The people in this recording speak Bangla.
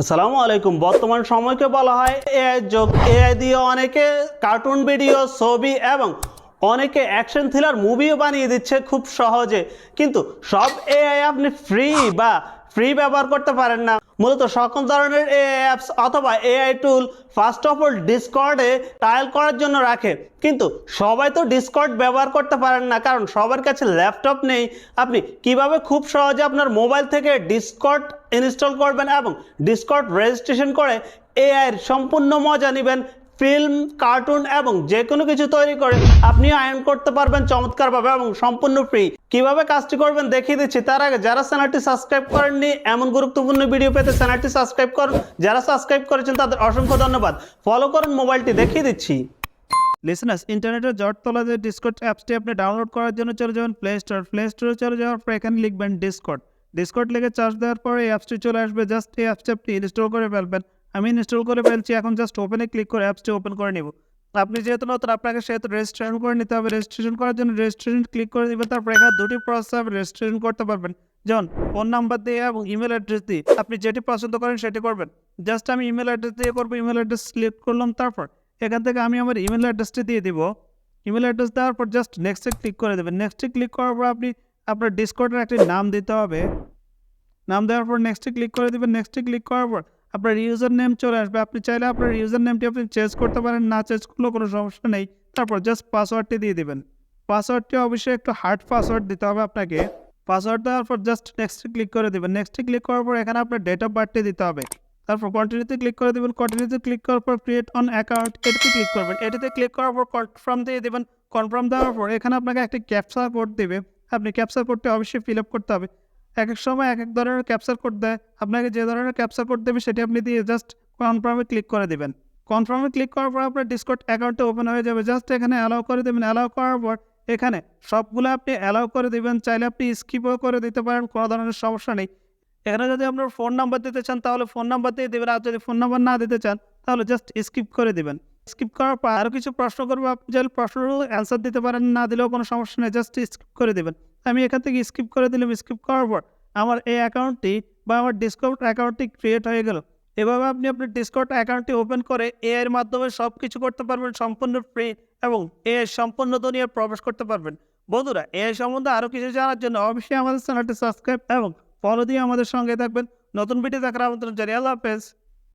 আসসালামু আলাইকুম। বর্তমান সময়কে বলা হয় এআই যোগ। এআই দিয়ে অনেকে কার্টুন ভিডিও, ছবি এবং অনেকে অ্যাকশন থ্রিলার মুভিও বানিয়ে দিচ্ছে খুব সহজে। কিন্তু সব এআই আপনি ফ্রি বা ফ্রি ব্যবহার করতে পারেন না। মূলত সকল ধরনের এ অ্যাপস অথবা AI tool first of all ডিসকর্ডে trial করার জন্য রাখে। কিন্তু সবাই তো ডিসকর্ড ব্যবহার করতে পারেন না, কারণ সবার কাছে ল্যাপটপ নেই। আপনি কীভাবে খুব সহজে আপনার মোবাইল থেকে ডিসকর্ড ইনস্টল করবেন এবং ডিসকর্ড রেজিস্ট্রেশন করে এআইয়ের সম্পূর্ণ মজা নেবেন ফিল্ম কার্টুন এবং যে কোনো কিছু তৈরি করে আপনিও আয়ন করতে পারবেন চমৎকারভাবে এবং সম্পূর্ণ ফ্রি কীভাবে কাজটি করবেন দেখিয়ে দিচ্ছি। তার আগে যারা চ্যানেলটি সাবস্ক্রাইব করেননি, এমন গুরুত্বপূর্ণ ভিডিও পেতে চ্যানেলটি সাবস্ক্রাইব করুন। যারা সাবস্ক্রাইব করেছেন, তাদের অসংখ্য ধন্যবাদ। ফলো করুন মোবাইলটি, দেখিয়ে দিচ্ছি। লিসনার্স ইন্টারনেটের জট তলা যে ডিসকর্ড অ্যাপসটি আপনি ডাউনলোড করার জন্য চলে যাবেন প্লে স্টোর প্লে স্টোরে চলে যাওয়ার পর এখানে লিখবেন ডিসকর্ড ডিসকর্ড লিখে চার্জ দেওয়ার পরে এই অ্যাপসটি চলে আসবে। জাস্ট এই অ্যাপসটি আপনি ইনস্টল করে ফেলবেন। আমি ইনস্টল করে ফেলছি, এখন জাস্ট ওপেনে ক্লিক করে অ্যাপসটি ওপেন করে নিব। আপনি যেহেতু নতুন, আপনাকে সেহেতু রেজিস্ট্রেশন করে নিতে হবে। রেজিস্ট্রেশন করার জন্য রেজিস্ট্রেশন ক্লিক করে দিবেন, তারপর এখানে দুটি আপনি রেজিস্ট্রেশন করতে পারবেন। যেমন ফোন নাম্বার দিয়ে এবং ইমেল অ্যাড্রেস দিয়ে আপনি যেটি পছন্দ করেন সেটি করবেন। জাস্ট আমি ইমেল অ্যাড্রেস দিয়ে করব ইমেল অ্যাড্রেস সিলেক্ট করলাম, তারপর এখান থেকে আমি আমার ইমেল অ্যাড্রেসটি দিয়ে দিব। ইমেল অ্যাড্রেস দেওয়ার পর জাস্ট নেক্সটে ক্লিক করে দেবেন। নেক্সটে ক্লিক করার পর আপনি আপনার ডিসকর্ডের একটি নাম দিতে হবে। নাম দেওয়ার পর নেক্সটে ক্লিক করে দেবেন। নেক্সটে ক্লিক করার পর আপনার ইউজার নেম চলে আসবে। আপনি চাইলে আপনার ইউজার নেমটি আপনি চেঞ্জ করতে পারেন, না চেঞ্জ করলেও কোনো সমস্যা নেই। তারপর জাস্ট পাসওয়ার্ডটি দিয়ে দেবেন। পাসওয়ার্ডটি অবশ্যই একটু হার্ড পাসওয়ার্ড দিতে হবে আপনাকে। পাসওয়ার্ড দেওয়ার পর জাস্ট নেক্সটে ক্লিক করে দেবেন। নেক্সটে ক্লিক করার পর এখানে আপনার ডেট অফ বার্থটি দিতে হবে। তারপর কন্টিনিউতে ক্লিক করে দেবেন। কন্টিনিউতে ক্লিক করার পর ক্রিয়েট অন অ্যাকাউন্ট এটিতে ক্লিক করবেন। এটিতে ক্লিক করার পর কনফার্ম দিয়ে দেবেন। কনফার্ম দেওয়ার পর এখানে আপনাকে একটি ক্যাপচা কোড দেবে। আপনি ক্যাপচা কোডটি অবশ্যই ফিল আপ করতে হবে। এক এক সময় এক এক ধরনের ক্যাপচার কোড দেয়। আপনাকে যে ধরনের ক্যাপচার কোড দেবে সেটি আপনি দিয়ে জাস্ট কনফার্মে ক্লিক করে দেবেন। কনফার্মে ক্লিক করার পর আপনার ডিসকর্ড অ্যাকাউন্টে ওপেন হয়ে যাবে। জাস্ট এখানে অ্যালাউ করে দেবেন। অ্যালাউ করার পর এখানে সবগুলো আপনি অ্যালাউ করে দেবেন। চাইলে আপনি স্কিপও করে দিতে পারেন, কোনো ধরনের সমস্যা নেই। এখানে যদি আপনার ফোন নাম্বার দিতে চান, তাহলে ফোন নাম্বার দিয়ে দেবেন। আর যদি ফোন নাম্বার না দিতে চান, তাহলে জাস্ট স্কিপ করে দেবেন। স্কিপ করার পর আরও কিছু প্রশ্ন করব। আপনি চাইলে প্রশ্নের অ্যান্সার দিতে পারেন। না দিলেও কোনো সমস্যা নেই। জাস্ট স্কিপ করে দেবেন। আমি এখান থেকে স্কিপ করে দিলাম স্কিপ করার পর আমার এই অ্যাকাউন্টটি বা আমার ডিসকভার অ্যাকাউন্টটি ক্রিয়েট হয়ে গেল। এভাবে আপনি আপনার ডিসকভার অ্যাকাউন্টটি ওপেন করে এ এর মাধ্যমে সব কিছু করতে পারবেন, সম্পূর্ণ ফ্রি এবং এ সম্পূর্ণ দুনিয়ায় প্রবেশ করতে পারবেন। বন্ধুরা এ সম্বন্ধে আরও কিছু জানার জন্য অবশ্যই আমাদের চ্যানেলটি সাবস্ক্রাইব এবং ফলো দিয়ে আমাদের সঙ্গে থাকবেন। নতুন ভিডিও দেখার আমন্ত্রণ জানিয়ে আল্লাহ হাফেজ।